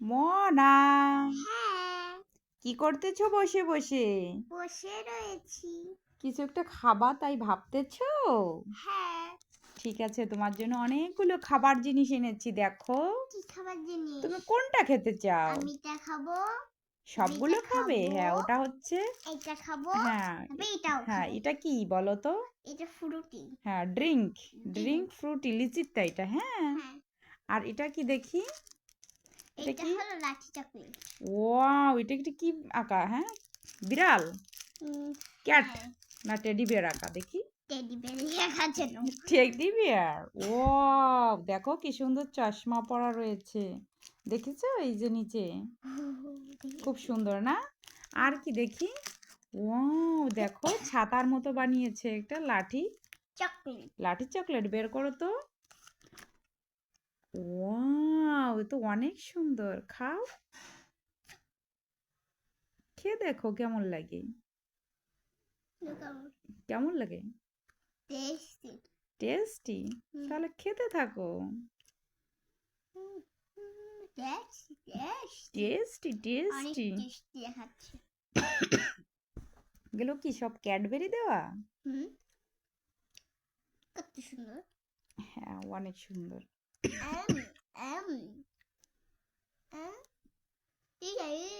মনা হ্যাঁ। কি করতেছো বসে বসে? বসে রয়েছি। কিছু একটা খাবা তাই ভাবতেছো? হ্যাঁ। ঠিক আছে তোমার জন্য অনেকগুলো খাবার জিনিস এনেছি দেখো। কি খাবার জিনিস? তুমি কোনটা খেতে চাও? আমি এটা খাব। সবগুলো খাবে? হ্যাঁ ওটা হচ্ছে এটা খাব। হ্যাঁ এটাও হ্যাঁ এটা কি বলো তো? এটা ফ্রুটি হ্যাঁ ড্রিঙ্ক ড্রিঙ্ক ফ্রুটি লিচিরটা এটা হ্যাঁ। হ্যাঁ। আর এটা কি দেখি? এটা কি? হলো লাঠি চকলেট ওয়াও এটা একটা কি আঁকা হ্যাঁ? বিড়াল? ক্যাট হ্যাঁ। না টেডি বিয়ার আঁকা দেখি। টেডি বেয়ার রাখার জন্য। Teddy bear? ও দেখো কি সুন্দর চশমা পরা রয়েছে। দেখেছ এই যে নিচে? খুব সুন্দর না? আর কি দেখি? ও দেখো ছাতার মতো বানিয়েছে একটা লাঠি। চকলেট। লাঠি চকলেট বের করো তো। ওয়াও তো অনেক সুন্দর। খাও। খেয়ে দেখো কেমন লাগে। কেমন লাগে? টেস্টি। টেস্টি? তাহলে খেতে থাকো। Tasty tasty. গেলো কি সব ক্যাডবেরি দেওয়া? হুম। কত সুন্দর। হ্যাঁ অনেক সুন্দর। এম এম এম ঠিক আছে